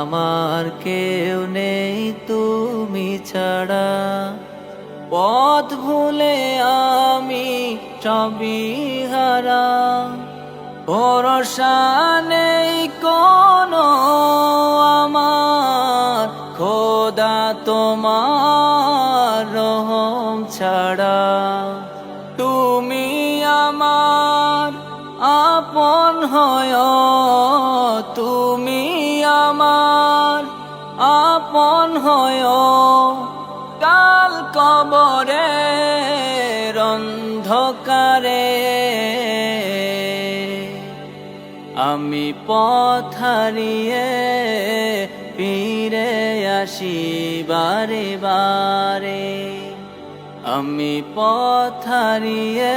আমার কেউ নেই তুমি ছাড়া। পথ ভুলে আমি সবই হারা। ভরসা নেই কোনো আমার। খোদা তোমার রহম ছাড়া। তুমি আমার আপন হয়, তুমি আমার আপন হয়। কাল কবরে অন্ধকারে আমি পথ হারিয়ে ফিরে আসি বারে বারে। আমি পথ হারিয়ে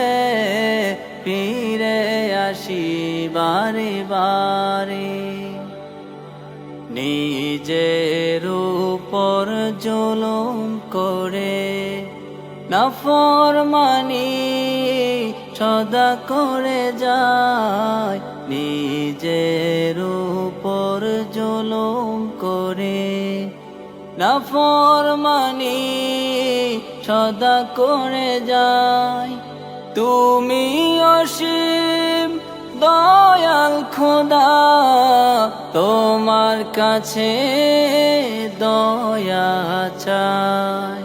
ফিরে আসি বারে বারে। নিজের উপর জুলুম করে। নাফরমানি সদা করে যায়। নিজের উপর জুলুম করে। নাফরমানি সদা করে যায়। তুমি অসীম দয়াল খোদা তোমার কাছে দয়া চাই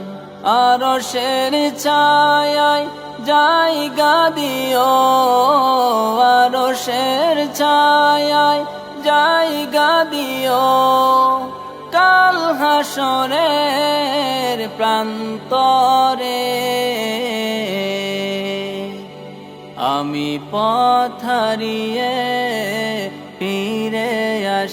আর শের ছায় জায়গা দিও আর শের ছায় জায়গা দিও। কাল হাসরের প্রান্তরে আমি পথ হারিয়ে ফিরে